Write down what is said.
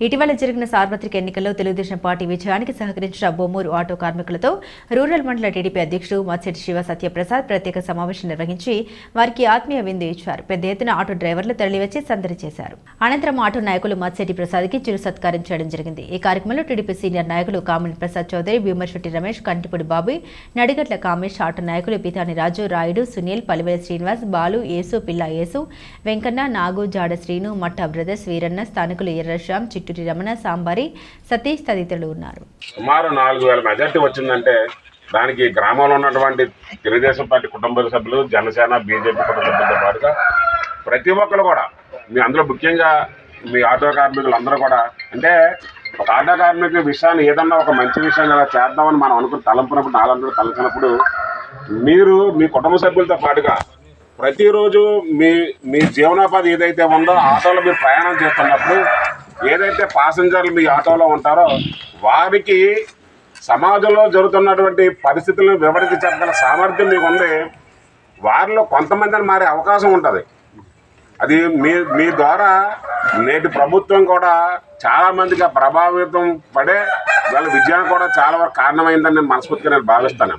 ఇటీవల జరిగిన సార్వత్రిక ఎన్నికల్లో తెలుగుదేశం పార్టీ విజయానికి సహకరించిన బొమ్మూరు ఆటో కార్మికులతో రూరల్ మండల టీడీపీ అధ్యక్షుడు మత్స్యటి శివ సత్యప్రసాద్ ప్రత్యేక సమావేశం నిర్వహించి వారికి ఆత్మీయ విందు ఇచ్చారు. పెద్ద ఎత్తున ఆటో డ్రైవర్లు తరలివచ్చి సందడి చేశారు. అనంతరం ఆటో నాయకులు మత్స్యటి ప్రసాద్కి చిరు సత్కారం చేయడం జరిగింది. ఈ కార్యక్రమంలో టీడీపీ సీనియర్ నాయకులు కామిని ప్రసాద్ చౌదరి భీమర్శెట్టి రమేష్ కంటిపూడి బాబు నడిగట్ల కామేష్ ఆటో నాయకులు పితాని రాజు రాయుడు సునీల్ పలివేల శ్రీనివాస్ బాలు యేసు పిల్ల యేసు వెంకన్న నాగు జాడ శ్రీను మట్ట బ్రదర్స్ వీరన్న స్థానికులు ఎర్రశ్యామ్ చిట్టూరి రమణ సాంబారి సతీష్ తదితరులు ఉన్నారు. సుమారు నాలుగు వేల మెజార్టీ వచ్చిందంటే దానికి గ్రామంలో ఉన్నటువంటి తెలుగుదేశం పార్టీ కుటుంబ సభ్యులు జనసేన బీజేపీ కుటుంబ సభ్యులతో పాటుగా ప్రతి ఒక్కరు కూడా మీ అందులో ముఖ్యంగా మీ ఆటో కార్మికులు అందరూ కూడా అంటే ఒక ఆటో కార్మికుల విషయాన్ని ఏదన్నా ఒక మంచి విషయం ఇలా చేద్దామని మనం అనుకుని తలంపునప్పుడు నాలందరూ తలచినప్పుడు మీరు మీ కుటుంబ సభ్యులతో పాటుగా ప్రతిరోజు మీ మీ జీవనోపాధి ఏదైతే ఉందో ఆటోలో మీరు ప్రయాణం చేస్తున్నప్పుడు ఏదైతే పాసెంజర్లు మీ ఆటోలో ఉంటారో వారికి సమాజంలో జరుగుతున్నటువంటి పరిస్థితులను వివరించి చెప్పగల సామర్థ్యం మీకు ఉంది వారిలో కొంతమందిని మారే అవకాశం ఉంటుంది. అది మీ మీ ద్వారా నేటి ప్రభుత్వం కూడా చాలా మందిగా ప్రభావితం పడే వాళ్ళ విజయానికి కూడా చాలా వరకు కారణమైందని నేను మనస్ఫూర్తిగా నేను భావిస్తాను.